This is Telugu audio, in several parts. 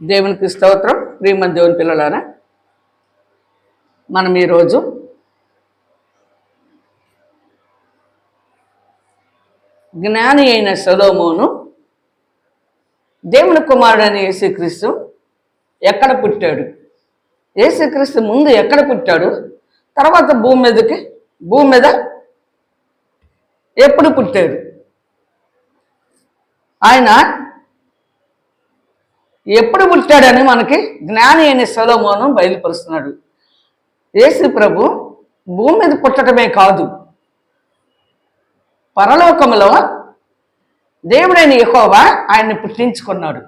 దేవునికి స్తోత్రం. ప్రియమని దేవుని పిల్లలారా మనం ఈరోజు జ్ఞాని అయిన సొలోమోను దేవుని కుమారుడైన యేసుక్రీస్తు ఎక్కడ పుట్టాడు? యేసుక్రీస్తు ముందు ఎక్కడ పుట్టాడు? తర్వాత భూమి మీదకి భూమి మీద ఎప్పుడు పుట్టాడు? ఆయన ఎప్పుడు పుట్టాడని మనకి జ్ఞాని అయిన సొలోమోను బయలుపరుస్తున్నాడు. యేసు ప్రభు భూమి మీద పుట్టడమే కాదు పరలోకములో దేవుడైన యహోవా ఆయన్ని పుట్టించుకున్నాడు.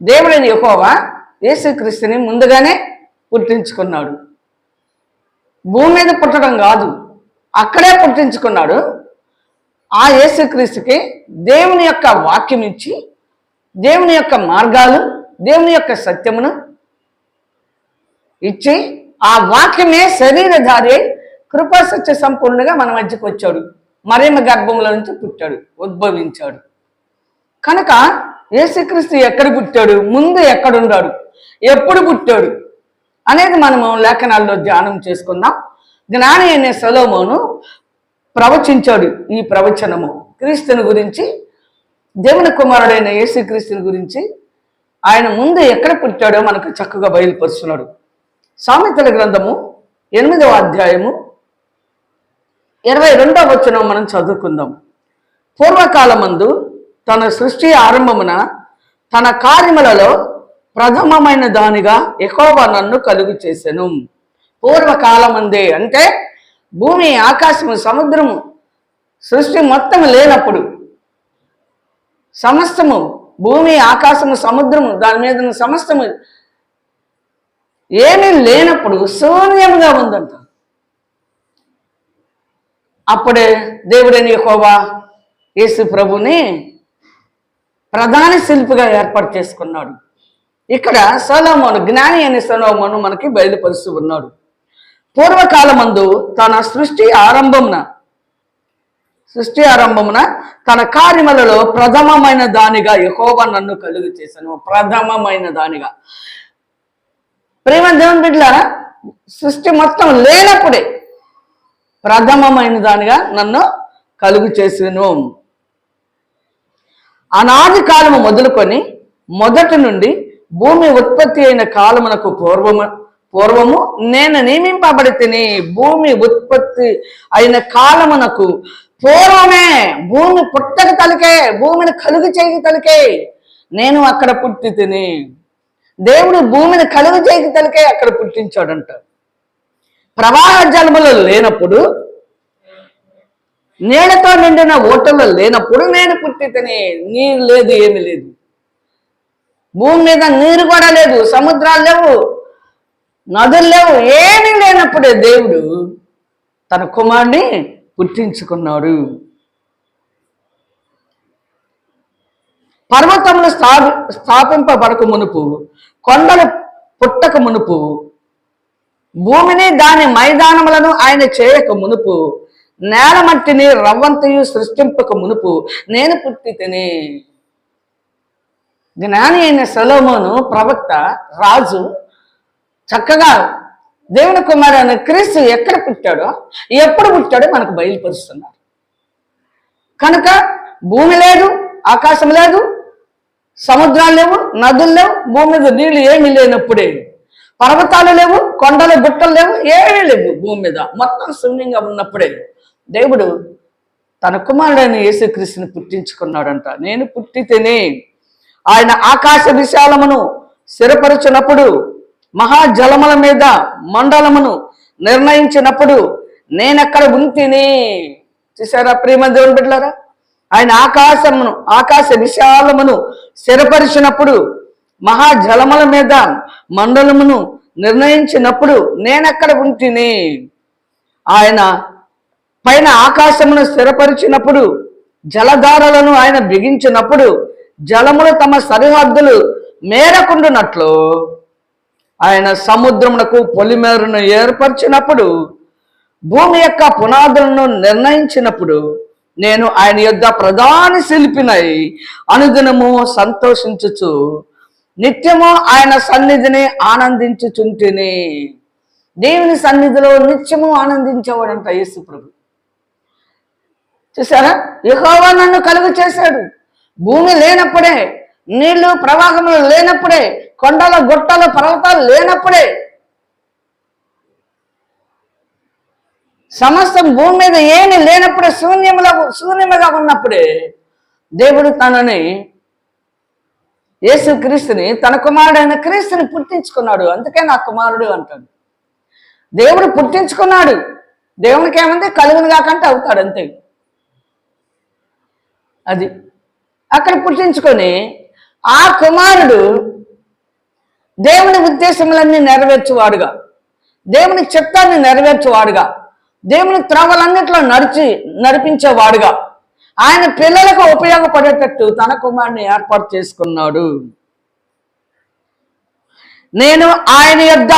దేవుడైన యహోవా యేసుక్రీస్తుని ముందుగానే పుట్టించుకున్నాడు. భూమి మీద పుట్టడం కాదు అక్కడే పుట్టించుకున్నాడు. ఆ యేసుక్రీస్తుకి దేవుని యొక్క వాక్యం ఇచ్చి దేవుని యొక్క మార్గాలు దేవుని యొక్క సత్యమును ఇచ్చి ఆ వాక్యమే శరీరధారి అయి కృపా సత్య సంపూర్ణగా మన మధ్యకు వచ్చాడు. మరేమ గర్భంలో నుంచి పుట్టాడు ఉద్భవించాడు. కనుక యేసుక్రీస్తు ఎక్కడ పుట్టాడు? ముందు ఎక్కడున్నాడు? ఎప్పుడు పుట్టాడు? అనేది మనము లేఖనాల్లో ధ్యానం చేసుకుందాం. జ్ఞాని అనే సొలోమోను ప్రవచించాడు ఈ ప్రవచనము. క్రీస్తుని గురించి దేవుని కుమారుడైన యేసుక్రీస్తుని గురించి ఆయన ముందు ఎక్కడ పుట్టాడో మనకు చక్కగా బయలుపరుస్తున్నాడు. సామెతల గ్రంథము ఎనిమిదవ అధ్యాయము ఇరవై రెండవ వచనం మనం చదువుకుందాం. పూర్వకాలమందు తన సృష్టి ఆరంభమున తన కార్యములలో ప్రథమమైన దానిగా ఎకోవా నన్ను కలుగు చేశాను పూర్వకాలమందే అంటే భూమి ఆకాశము సముద్రము సృష్టి మొత్తం లేనప్పుడు సమస్తము భూమి ఆకాశము సముద్రము దాని మీద సమస్తము ఏమీ లేనప్పుడు శూన్యముగా ఉందంట. అప్పుడే దేవుడని యెహోవా యేసు ప్రభుని ప్రధాన శిల్పిగా ఏర్పాటు చేసుకున్నాడు. ఇక్కడ సలోమోను జ్ఞాని అనే సలోమోను మనకి బయలుపరుస్తూ ఉన్నాడు. పూర్వకాలమందు తన సృష్టి ఆరంభమున సృష్టి ఆరంభమున తన కార్యములలో ప్రథమమైన దానిగా యహోవ నన్ను కలుగు చేశాను. ప్రథమమైన దానిగా. ప్రేమ దేవుని బిడ్డలారా సృష్టి మొత్తం లేనప్పుడే ప్రథమమైన దానిగా నన్ను కలుగు చేసాను అనాది కాలము మొదలుకొని మొదటి నుండి భూమి ఉత్పత్తి అయిన కాలమునకు పూర్వము పూర్వము నేను నియమింపబడి తిని భూమి ఉత్పత్తి అయిన కాలమునకు పూర్వమే భూమి పుట్టక తలికే భూమిని కలుగు చేయి తలికే నేను అక్కడ పుట్టి తిని దేవుడు భూమిని కలుగు చేయి తలికే అక్కడ పుట్టించాడంట. ప్రవాహ జన్మలు లేనప్పుడు నీడతో నిండిన ఓటలు లేనప్పుడు నేను పుట్టితని. నీరు లేదు ఏమి లేదు. భూమి మీద నీరు కూడా లేదు సముద్రాలు లేవు. నదులు లేవు ఏమీ లేనప్పుడే దేవుడు తన కుమారుని గుర్తించుకున్నాడు పర్వతములు స్థా స్థాపింపబడక మునుపు కొండలు పుట్టక మునుపు భూమిని దాని మైదానములను ఆయన చేయక మునుపు నేల మట్టిని రవ్వంతయు సృష్టింపక మునుపు నేను పుట్టి తిని జ్ఞాని అయిన సొలోమోను ప్రవక్త రాజు చక్కగా దేవుని కుమారుని క్రీస్తు ఎక్కడ పుట్టాడో ఎప్పుడు పుట్టాడో మనకు బయలుపరుస్తున్నారు. కనుక భూమి లేదు ఆకాశం లేదు సముద్రాలు లేవు నదులు లేవు భూమి మీద నీళ్ళు ఏమీ లేనప్పుడే పర్వతాలు లేవు కొండలు గుట్టలు లేవు ఏమీ లేవు భూమి మీద. మొత్తం శూన్యంగా ఉన్నప్పుడే దేవుడు తన కుమారుడైన యేసుక్రీస్తుని పుట్టించుకున్నాడంట. నేను పుట్టితేనే ఆయన ఆకాశ విశాలమును స్థిరపరచినప్పుడు మహాజలముల మీద మండలమును నిర్ణయించినప్పుడు నేనెక్కడ ఉంటిని? చూసారా ప్రేమ దేవుని బిడ్డలారా? ఆయన ఆకాశమును ఆకాశ విశాలమును స్థిరపరిచినప్పుడు మహాజలముల మీద మండలమును నిర్ణయించినప్పుడు నేనెక్కడ ఉంటిని? ఆయన పైన ఆకాశమును స్థిరపరిచినప్పుడు జలధారలను ఆయన బిగించినప్పుడు జలములు తమ సరిహద్దులు మేరకుండునట్లు. ఆయన సముద్రమునకు పొలిమేరును ఏర్పరిచినప్పుడు భూమి యొక్క పునాదులను నిర్ణయించినప్పుడు నేను ఆయన యొక్క ప్రధాన శిల్పినై అనుదినము సంతోషించుచు నిత్యము ఆయన సన్నిధిని ఆనందించుచుంటిని. దేవుని సన్నిధిలో నిత్యము ఆనందించేవాడంట యేసు ప్రభు చూసారా యహోవా నన్ను కలుగు చేశాడు భూమి లేనప్పుడే నీళ్ళు ప్రవాహములు లేనప్పుడే కొండల గుట్టలు పర్వతాలు లేనప్పుడే సమస్తం భూమి మీద ఏమి లేనప్పుడే శూన్యములో శూన్యముగా ఉన్నప్పుడే దేవుడు తనని యేసు క్రీస్తుని తన కుమారుడైన క్రీస్తుని పుట్టించుకున్నాడు. అందుకే నా కుమారుడు అంటాడు. దేవుడు పుట్టించుకున్నాడు. దేవునికి ఏముంది? కలుగును కాకంటే అవుతాడు అంతే. అది. అక్కడ పుట్టించుకొని ఆ కుమారుడు దేవుని ఉద్దేశములన్నీ నెరవేర్చువాడుగా. దేవుని చిత్తాన్ని నెరవేర్చువాడుగా. దేవుని త్రవలన్నిట్లో నడిచి నడిపించేవాడుగా. ఆయన పిల్లలకు ఉపయోగపడేటట్టు తన కుమారుని ఏర్పాటు చేసుకున్నాడు. నేను ఆయన యొద్ద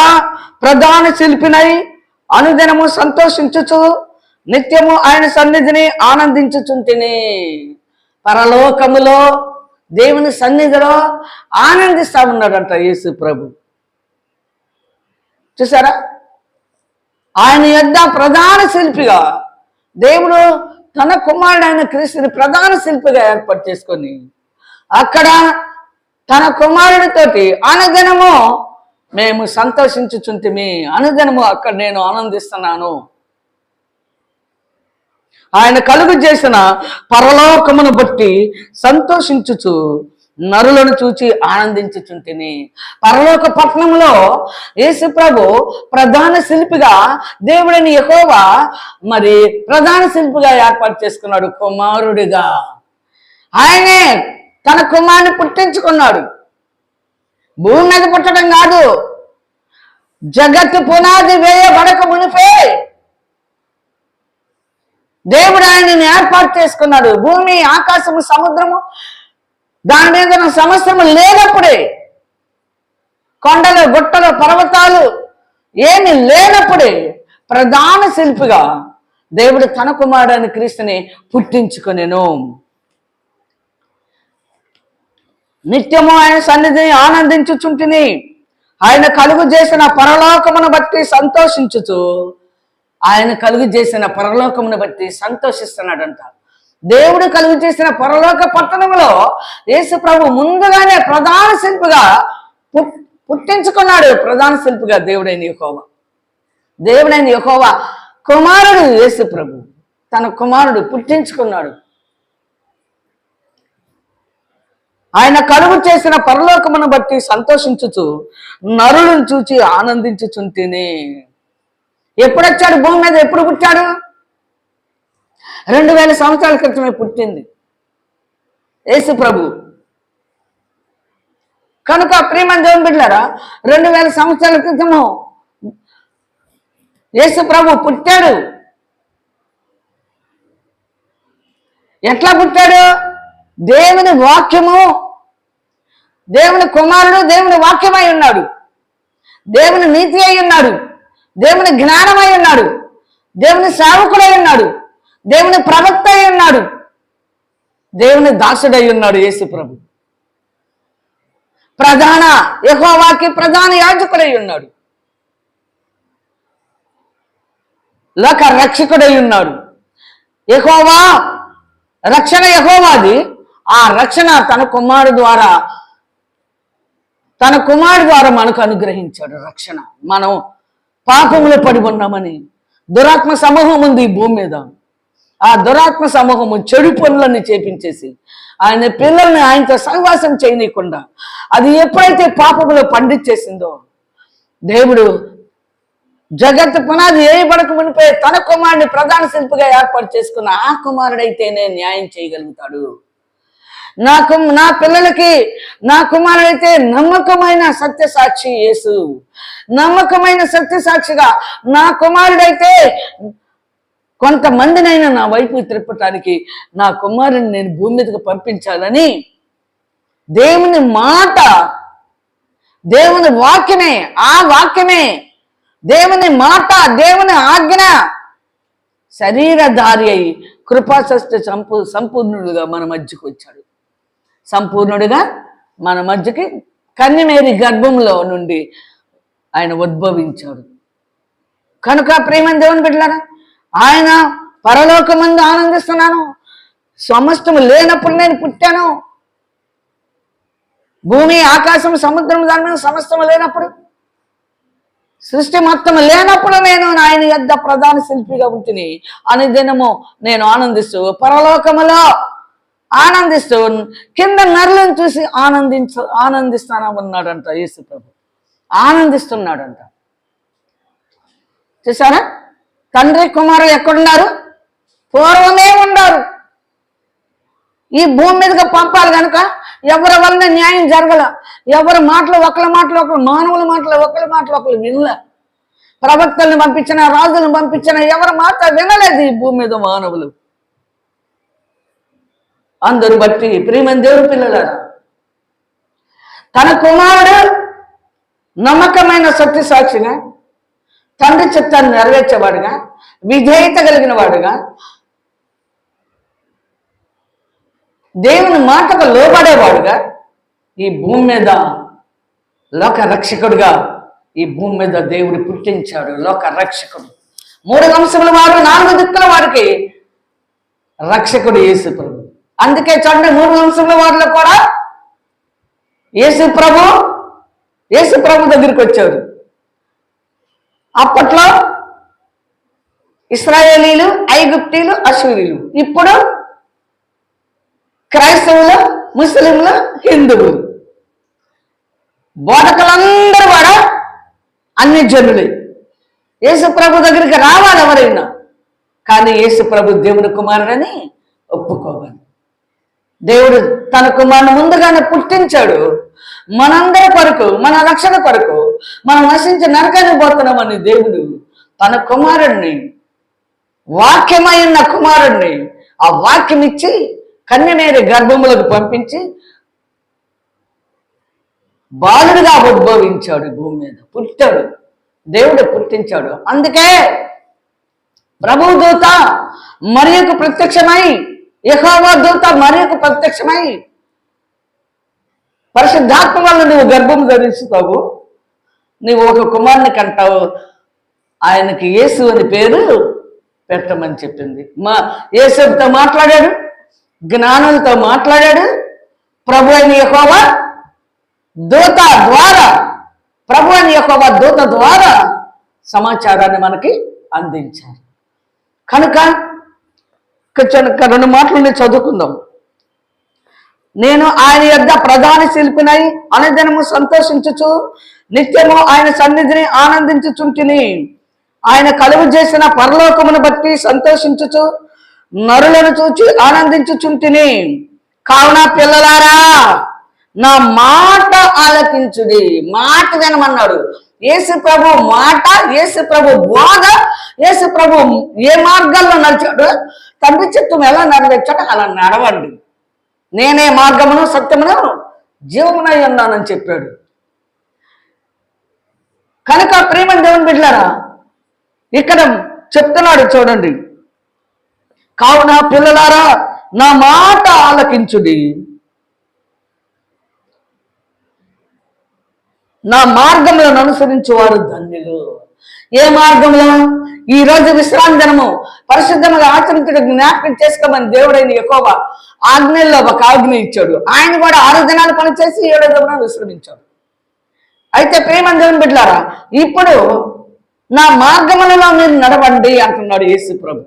ప్రధాన శిల్పినై అనుదినము సంతోషించుచు నిత్యము ఆయన సన్నిధిని ఆనందించుచుంటిని. పరలోకములో దేవుని సన్నిధిలో ఆనందిస్తా ఉన్నాడంట యేసు ప్రభు. చూసారా? ఆయన యొద్ ప్రధాన శిల్పిగా దేవుడు తన కుమారుడు ఆయన క్రీస్తుని ప్రధాన శిల్పిగా ఏర్పాటు చేసుకొని అక్కడ తన కుమారుడితోటి అనుదినము మేము సంతోషించుచుంటిమి అనుదినము అక్కడ నేను ఆనందిస్తున్నాను. ఆయన కలుగు చేసిన పరలోకమును బట్టి సంతోషించుచు నరులను చూచి ఆనందించుచుంటిని. పరలోక పట్టణంలో యేసుప్రభు ప్రధాన శిల్పిగా దేవుడిని యెహోవా మరి ప్రధాన శిల్పిగా ఏర్పాటు చేసుకున్నాడు కుమారుడిగా. ఆయనే తన కుమారుని పుట్టించుకున్నాడు. భూమి మీద పుట్టడం కాదు జగత్తు పునాది వేయబడక మునిపే దేవుడు ఆయనని ఏర్పాటు చేసుకున్నాడు. భూమి ఆకాశము సముద్రము దాని మీద ఉన్న సమస్యము లేనప్పుడే కొండలు గుట్టలు పర్వతాలు ఏమి లేనప్పుడే ప్రధాన శిల్పిగా దేవుడు తన కుమారుడని క్రీస్తుని పుట్టించుకునేను. నిత్యము ఆయన సన్నిధిని ఆనందించుచుంటిని. ఆయన కలుగు చేసిన పరలోకమును బట్టి సంతోషించుచు ఆయన కలుగు చేసిన పరలోకమును బట్టి సంతోషిస్తున్నాడంట. దేవుడు కలుగు చేసిన పరలోక పట్టణంలో యేసు ప్రభు ముందుగానే ప్రధాన శిల్పిగా పుట్టించుకున్నాడు. ప్రధాన శిల్పిగా దేవుడైన యహోవ. దేవుడైన యహోవ కుమారుడు యేసు ప్రభు. తన కుమారుడు పుట్టించుకున్నాడు. ఆయన కలుగు చేసిన పరలోకమును బట్టి సంతోషించుచు నరులను చూచి ఆనందించుచుంటేనే. ఎప్పుడు వచ్చాడు భూమి మీద ఎప్పుడు పుట్టాడు? రెండు వేల సంవత్సరాల క్రితమే పుట్టింది. యేసు ప్రభు. కనుక ప్రేమ దేవుని బిడ్డారా రెండు వేల సంవత్సరాల క్రితము యేసు ప్రభు పుట్టాడు. ఎట్లా పుట్టాడు? దేవుని వాక్యము దేవుని కుమారుడు దేవుని వాక్యమై ఉన్నాడు. దేవుని నీతి అయి ఉన్నాడు. దేవుని జ్ఞానమై ఉన్నాడు. దేవుని సేవకుడై ఉన్నాడు. దేవుని ప్రవక్త అయి ఉన్నాడు. దేవుని దాసుడై ఉన్నాడు యేసు ప్రభు. ప్రధాన యహోవాకి ప్రధాన యాజకుడై ఉన్నాడు. లోక రక్షకుడై ఉన్నాడు. యహోవా రక్షణ యహోవాది. ఆ రక్షణ తన కుమారుడు ద్వారా తన కుమారుడు ద్వారా మనకు అనుగ్రహించాడు రక్షణ. మనం పాపములో పడి ఉన్నామని. దురాత్మ సమూహం ఉంది ఈ భూమి మీద. ఆ దురాత్మ సమూహము చెడు పనులన్నీ చేపించేసి ఆయన పిల్లల్ని ఆయనతో సహవాసం చేయనీయకుండా అది ఎప్పుడైతే పాపములో పండించేసిందో దేవుడు జగత్ పునాది వేయబడక మునిపే తన కుమారుని ప్రధాన శిల్పిగా ఏర్పాటు చేసుకున్న ఆ కుమారుడైతేనే న్యాయం చేయగలుగుతాడు. నాకు నా పిల్లలకి నా కుమారుడైతే నమ్మకమైన సత్య సాక్షి యేసు. నమ్మకమైన సత్య సాక్షిగా నా కుమారుడైతే కొంతమందినైనా నా వైపు తిరపటానికి నా కుమారుని నేను భూమి మీదకి పంపించాలని దేవుని మాట దేవుని వాక్యమే ఆ వాక్యమే దేవుని మాట దేవుని ఆజ్ఞ శరీరధారి అయి కృపాసస్త సంపూ సంపూర్ణుడుగా మన మధ్యకు వచ్చాడు. సంపూర్ణుడిగా మన మధ్యకి కన్యమేరి గర్భంలో నుండి ఆయన ఉద్భవించాడు. కనుక ప్రేమ దేవుని బిడ్డలారా ఆయన పరలోకమందు ఆనందిస్తున్నాను. సమస్తము లేనప్పుడు నేను పుట్టాను. భూమి ఆకాశం సముద్రం దాని మీద సమస్తము లేనప్పుడు సృష్టి మొత్తం లేనప్పుడు నేను ఆయన యొద్ద ప్రధాన శిల్పిగా ఉంటుంది అని దినము నేను ఆనందిస్తూ పరలోకములో ఆనందిస్తూ కింద నరులను చూసి ఆనందించ ఆనందిస్తానన్నాడంట యేసు ప్రభు ఆనందిస్తున్నాడంట. చూసారా తండ్రి కుమారు ఎక్కడున్నారు? పూర్వమే ఉన్నారు ఈ భూమి మీదకి పంపాలి కనుక ఎవరి వలన న్యాయం జరగల ఎవరి మాటలు ఒకరి మాటలు ఒకరు మానవుల మాటలు ఒకరి మాటలు ఒకరు వినలే. ప్రవక్తలను పంపించిన రాజులను పంపించిన ఎవరి మాట వినలేదు ఈ భూమి మీద మానవులు. అందరు బట్టి ప్రియమైన దేవుడు పిల్లలారా. తన కుమారుడు నమ్మకమైన సత్య సాక్షిగా తండ్రి చిత్తాన్ని నెరవేర్చేవాడుగా విధేయత కలిగిన వాడుగా దేవుని మాటకు లోబడేవాడుగా ఈ భూమి మీద లోక రక్షకుడుగా ఈ భూమి మీద దేవుడు పుట్టించాడు లోక రక్షకుడు. మూడు వంశముల వారు నాలుగు దిక్కుల వారికి రక్షకుడు యేసు ప్రభు అందుకే చూడండి మూడు వంశముల వారిలో కూడా యేసు ప్రభు యేసు ప్రభు దగ్గరికి వచ్చారు అప్పట్లో ఇస్రాయేలీలు ఐగుప్తీలు అశ్వరీలు ఇప్పుడు క్రైస్తవులు ముస్లింలు హిందువులు. బోధకులందరూ కూడా అన్ని జనులే. యేసు ప్రభు దగ్గరికి రావాలి ఎవరైనా. కానీ యేసు ప్రభు దేవుని కుమారుడని ఒప్పుకోవాలి. దేవుడు తనకు మన ముందుగానే పుట్టించాడు. మనందరి కొరకు మన రక్షణ కొరకు మనం నశించి నరకాన్ని పోతున్నామని దేవుడు తన కుమారుణ్ణి వాక్యమైన కుమారుణ్ణి ఆ వాక్యం ఇచ్చి కన్యనేరి గర్భములకు పంపించి బాలుడుగా ఉద్భవించాడు భూమి మీద. పుట్టాడు. దేవుడు పుట్టించాడు. అందుకే ప్రభు దూత మరియకు ప్రత్యక్షమై యెహోవా దూత మరియకు ప్రత్యక్షమై పరిశుద్ధాత్మ వల్ల నువ్వు గర్భం ధరిస్తావు నువ్వు ఒక కుమారుని కంటావు. ఆయనకి యేసు అని పేరు పెట్టమని చెప్పింది. మా యేసుతో మాట్లాడాడు జ్ఞానంతో మాట్లాడాడు. ప్రభు అయిన యెహోవా దూత ద్వారా ప్రభు అని యొక్క దూత ద్వారా సమాచారాన్ని మనకి అందించారు. కనుక రెండు మాటలు నేను చదువుకుందాం. నేను ఆయన యొద్ద ప్రధాన శిల్పినై అనుదినము సంతోషించుచు నిత్యము ఆయన సన్నిధిని ఆనందించుచుంటిని. ఆయన కలుగు చేసిన పరలోకమును బట్టి సంతోషించుచు నరులను చూచి ఆనందించుచుంటిని. కావున పిల్లలారా నా మాట ఆలకించుడి మాట వినమన్నాడు. యేసు ప్రభు మాట యేసు ప్రభు బోధ యేసు ప్రభు ఏ మార్గాల్లో నడిచాడు? తండ్రి చిత్తం ఎలా నెరవేర్చాడో అలా నడవండి. నేనే మార్గమును సత్యమును జీవమునై ఉన్నానని చెప్పాడు. కనుక ప్రేమ దేవుని బిడ్డారా ఇక్కడ చెప్తున్నాడు చూడండి. కావున పిల్లలారా నా మాట ఆలకించుడి. నా మార్గములను అనుసరించేవారు ధన్యులు. ఏ మార్గంలో ఈ రోజు విశ్రాంతి దినము పరిశుద్ధంగా ఆచరించడం జ్ఞాపకం చేసుకోమని దేవుడైన ఎక్కువ ఆజ్ఞల్లో ఒక ఆజ్ఞ ఇచ్చాడు. ఆయన కూడా ఆరు దినాలు పనిచేసి ఏడో దిన విశ్రమించాడు. అయితే ప్రేమ దేవుని బిడ్డారా ఇప్పుడు నా మార్గములలో మీరు నడవండి అంటున్నాడు యేసు ప్రభు.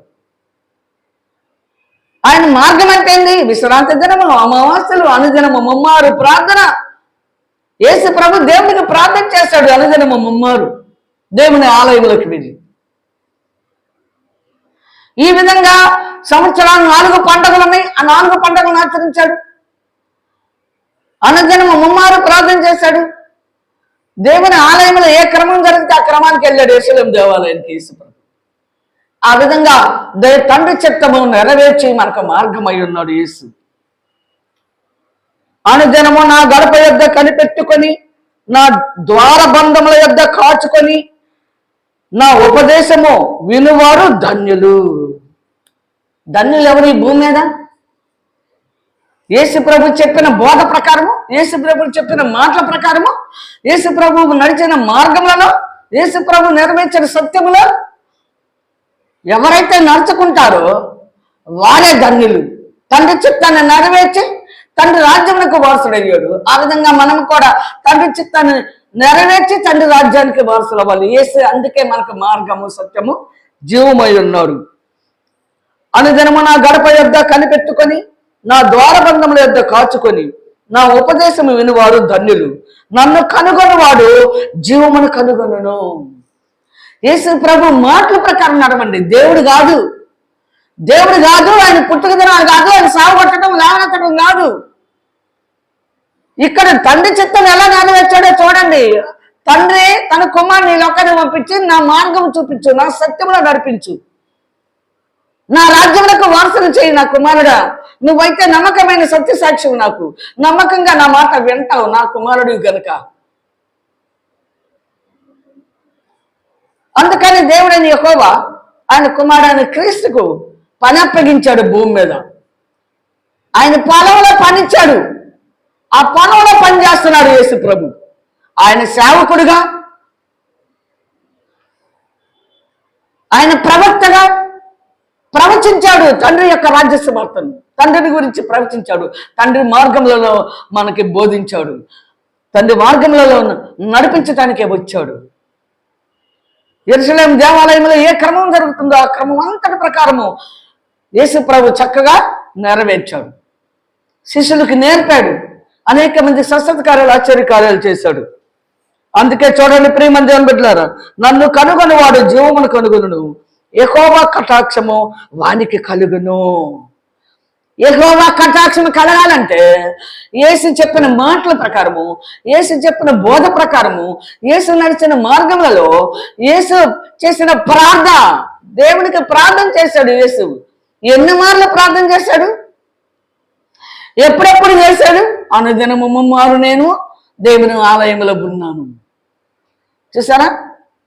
ఆయన మార్గం అంటే ఏంది? విశ్రాంతి దినము అమావాస్యలు అనుదినము ముమ్మారు ప్రార్థన. యేసు ప్రభు దేవునికి ప్రార్థన చేస్తాడు అనుదినము ముమ్మారు. దేవుని ఆలయంలోకి వెళ్ళి. ఈ విధంగా సంవత్సరాలు నాలుగు పండుగలు ఉన్నాయి. ఆ నాలుగు పండుగలను ఆచరించాడు. అనుదినము ముమ్మారు ప్రార్థన చేశాడు. దేవుని ఆలయంలో ఏ క్రమం జరిగితే ఆ క్రమానికి వెళ్ళాడు యేసులేం దేవాలయానికి యేసు ఆ విధంగా దే తండ్రి చిత్తము నెరవేర్చి మనకు మార్గమై ఉన్నాడు యేసు. అనుదినము నా గడప యొద్ద కనిపెట్టుకొని నా ద్వారబంధముల యొద్ద కాచుకొని నా ఉపదేశము వినువారు ధన్యులు. ధన్యులు ఎవరు ఈ భూమి మీద? యేసు ప్రభు చెప్పిన బోధ ప్రకారము యేసు ప్రభు చెప్పిన మాటల ప్రకారము యేసు ప్రభు నడిచిన మార్గములలో యేసు ప్రభు నెరవేర్చిన సత్యములో ఎవరైతే నడుచుకుంటారో వారే ధన్యులు. తండ్రి చిత్తాన్ని నెరవేర్చి తండ్రి రాజ్యమునకు వారసుడయ్యాడు. ఆ విధంగా మనం కూడా తండ్రి చిత్తాన్ని నెరవేర్చి తండ్రి రాజ్యానికి వారసులు అవ్వాలి. యేసు అందుకే మనకు మార్గము సత్యము. జీవమై ఉన్నారు అనుదినము నా గడప యొద్ద కనిపెట్టుకొని నా ద్వారబంధముల యొద్ద కాచుకొని నా ఉపదేశము వినివాడు ధన్యులు. నన్ను కనుగొనవాడు జీవమును కనుగొనను. యేసు ప్రభు మాటల ప్రకారం నడవండి. దేవుడు కాదు. దేవుడు కాదు ఆయన పుట్టుక దినాలు కాదు ఆయన సాగు కొట్టడం లేవనెత్తడం కాదు. ఇక్కడ తండ్రి చిత్తం ఎలా నెరవేర్చాడో చూడండి. తండ్రి తన కుమారుని లోకాన్ని పంపించి నా మార్గం చూపించు నా సత్యంలో నడిపించు. నా రాజ్యములకు వారసులు చేయి నా కుమారుడా. నువ్వైతే నమ్మకమైన సత్య సాక్ష్యం నాకు. నమ్మకంగా నా మాట వింటావు నా కుమారుడు గనుక. అందుకని దేవుడని యహోవా ఆయన కుమారుడైన క్రీస్తుకు పని అప్పగించాడు భూమి మీద. ఆయన పొలంలో పనిచ్చాడు. ఆ పొలంలో పని చేస్తున్నాడు యేసు ప్రభు ఆయన సేవకుడుగా ఆయన ప్రవక్తగా ప్రవచించాడు తండ్రి యొక్క రాజ్య సువార్తను. తండ్రిని గురించి ప్రవచించాడు. తండ్రి మార్గములలో మనకి బోధించాడు. తండ్రి మార్గంలో నడిపించడానికే వచ్చాడు. ఎరుసలేం దేవాలయంలో ఏ క్రమం జరుగుతుందో ఆ క్రమం అంతటి ప్రకారము యేసు ప్రభు చక్కగా నెరవేర్చాడు. శిష్యులకు నేర్పాడు. అనేక మంది స్వస్థత కార్యాలు ఆశ్చర్య కార్యాలు చేశాడు. అందుకే చూడండి ప్రియమంది దేవుని బిడ్డలారా నన్ను కనుగొనవాడు జీవమును కనుగొను ఎహోవా కటాక్షము వానికి కలుగును. ఎహోవా కటాక్షము కలగాలంటే యేసు చెప్పిన మాటల ప్రకారము యేసు చెప్పిన బోధ ప్రకారము యేసు నడిచిన మార్గములలో యేసు చేసిన ప్రార్థన దేవునికి ప్రార్థన చేశాడు యేసు. ఎన్ని మార్లు ప్రార్థన చేశాడు? ఎప్పుడెప్పుడు చేశాడు? అనుదినము ముమ్మారు నేను దేవుని ఆలయంలో ఉన్నాను. చూసారా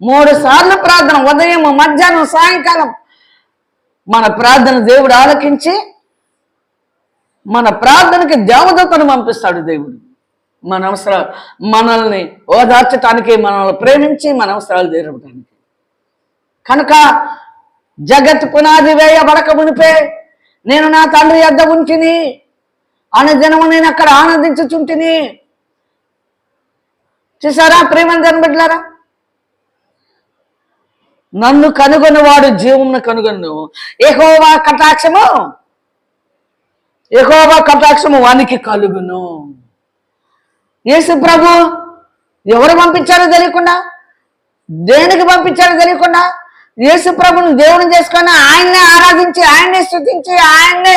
మూడు సార్లు ప్రార్థన ఉదయం మధ్యాహ్నం సాయంకాలం. మన ప్రార్థన దేవుడు ఆలకించి మన ప్రార్థనకి దేవదత్తను పంపిస్తాడు దేవుడు. మన అవసరాలు మనల్ని ఓదార్చటానికి మనల్ని ప్రేమించి మన అవసరాలు తీరవటానికి కనుక జగత్ పునాది వేయబడక మునిపే నేను నా తండ్రి అద్ద ఉంటిని అనుదినము నేను అక్కడ ఆనందించుచుంటిని. చూసారా ప్రేమను కనబడ్లారా నన్ను కనుగొన్నవాడు జీవమును కనుగొను. ఏహోవా కటాక్షము. ఏహోవా కటాక్షము వానికి కలుగును. యేసు ప్రభు ఎవరు పంపించారో తెలియకుండా దేనికి పంపించారో తెలియకుండా యేసు ప్రభుని దేవుని చేసుకొని ఆయన్నే ఆరాధించి ఆయన్నే స్థుతించి ఆయన్నే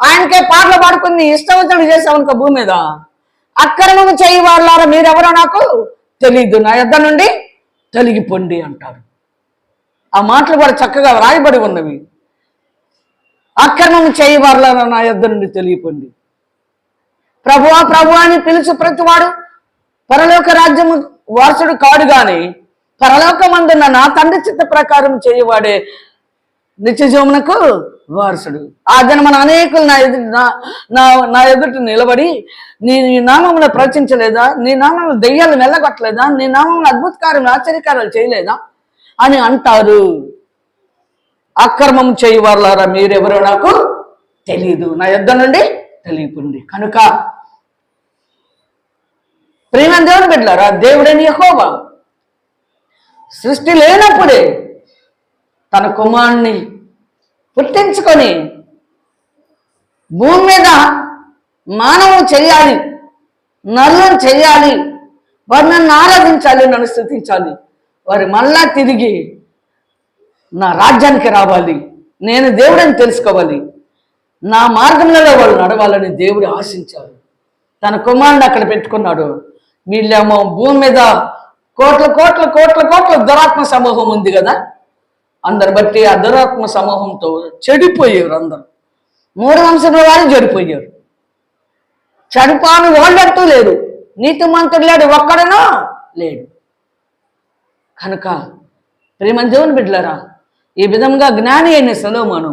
ఆయనకే పాటలు పాడుకుని ఇష్టవంతుడు అనుకో భూమి మీద. అక్రమము చేయి వాళ్ళారా మీరెవరో నాకు తెలీదు. నా యొద్ద నుండి తొలగిపోండి అంటారు. ఆ మాటలు కూడా చక్కగా వ్రాయబడి ఉన్నవి. అక్రమం చేయవారులారా నా యొద్ద నుండి తెలియపండి ప్రభువా ప్రభు అని పిలుచు ప్రతివాడు పరలోక రాజ్యము వారసుడు కాడు గాని పరలోకమందున్న నా తండ్రి చిత్త ప్రకారం చేయవాడే నిత్యజమునకు వారసుడు ఆ మన అనేకులు నా ఎదుటి నా నా నా ఎదుట నిలబడి నీ నీ నామంలో ప్రవచించలేదా? నీ నామంలో దెయ్యాలు వెళ్ళగొట్టలేదా? నీ నామంలో అద్భుత కార్యం ఆశ్చర్యకార్యాలు చేయలేదా? అని అంటారు. అక్రమం చేయవారులారా మీరెవరో నాకు తెలియదు నా యుద్ధం నుండి తెలియకుండి. కనుక ప్రేమ దేవుని బిడ్డలారా దేవుడని యెహోవా సృష్టి లేనప్పుడే తన కుమారుణ్ణి పుట్టించుకొని భూమి మీద మానవం చెయ్యాలి నల్లను చెయ్యాలి వారు నన్ను ఆరాధించాలి నన్ను స్థుతించాలి. వారు మళ్ళా తిరిగి నా రాజ్యానికి రావాలి నేను దేవుడని తెలుసుకోవాలి. నా మార్గంలో వాళ్ళు నడవాలని దేవుడు ఆశించారు. తన కుమారుని అక్కడ పెట్టుకున్నాడు. వీళ్ళేమో భూమి మీద కోట్ల కోట్ల కోట్ల కోట్ల దురాత్మ సమూహం ఉంది కదా? అందరు బట్టి ఆ దురాత్మ సమూహంతో చెడిపోయారు అందరు. మూడు వంశంలో వారు చెడిపోయారు. చెడిపోని వాళ్ళంటూ లేరు. నీతిమంతుడు లేడు ఒక్కడనో లేడు. కనుక ప్రేమ దేవుని బిడ్డలరా ఈ విధంగా జ్ఞాని అయిన సలోమాను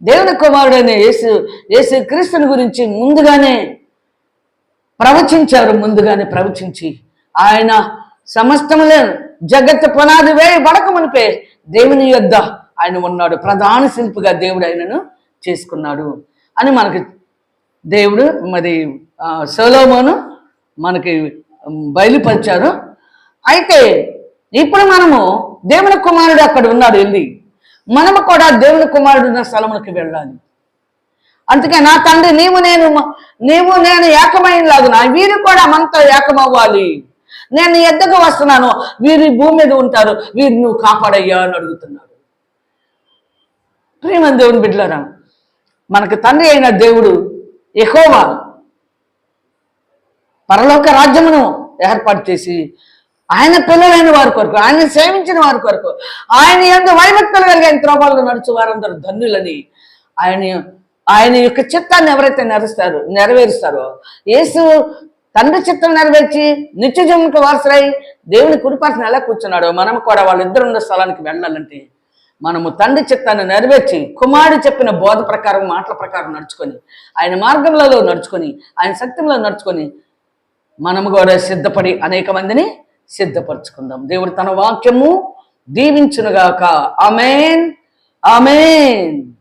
దేవుని కుమారుడైన యేసు యేసు క్రీస్తుని గురించి ముందుగానే ప్రవచించారు ముందుగానే ప్రవచించి ఆయన సమస్తములే జగత్ పునాది వేయి మునిపే దేవుని యొద్ద ఆయన ఉన్నాడు. ప్రధాన శిల్పిగా దేవుడు ఆయనను చేసుకున్నాడు. అని మనకి దేవుడు మరి సోలోమోను మనకి బయలుపరిచారు. అయితే ఇప్పుడు మనము దేవుని కుమారుడు అక్కడ ఉన్నాడు వెళ్ళి. మనము కూడా దేవుని కుమారుడు ఉన్న స్థలములకు వెళ్ళాలి. అందుకే నా తండ్రి నీవు నేను నీవు నేను ఏకమైనలాగున వీరు కూడా మనతో ఏకమవ్వాలి. నేను నీ ఎద్దకు వస్తున్నాను. వీరి భూమి మీద ఉంటారు. వీరు నువ్వు కాపాడయ్యా అని అడుగుతున్నాడు ప్రేమ దేవుని బిడ్డలరా మనకు తండ్రి అయిన దేవుడు ఎహోవా పరలోక రాజ్యమును ఏర్పాటు చేసి ఆయన పిల్లలైన వారి కొరకు ఆయన సేవించిన వారి కొరకు ఆయన ఎందు వైభక్తులు కలిగిన త్రోబాలు నడుచు వారందరూ ధన్యులని ఆయన ఆయన యొక్క చిత్తాన్ని ఎవరైతే నెరవేరుస్తారో నెరవేరుస్తారో యేసు తండ్రి చిత్తం నెరవేర్చి నిత్య జీవనకు వారసులై దేవుని కుడిపాటిని ఎలా కూర్చున్నాడో మనం కూడా వాళ్ళిద్దరు ఉన్న స్థలానికి వెళ్ళాలంటే మనము తండ్రి చిత్తాన్ని నెరవేర్చి కుమారుడు చెప్పిన బోధ ప్రకారం మాటల ప్రకారం నడుచుకొని ఆయన మార్గంలో నడుచుకొని ఆయన సత్యంలో నడుచుకొని మనము కూడా సిద్ధపడి అనేక మందిని సిద్ధపరచుకుందాం. దేవుడు తన వాక్యము దీవించునుగాక. అమేన్ అమేన్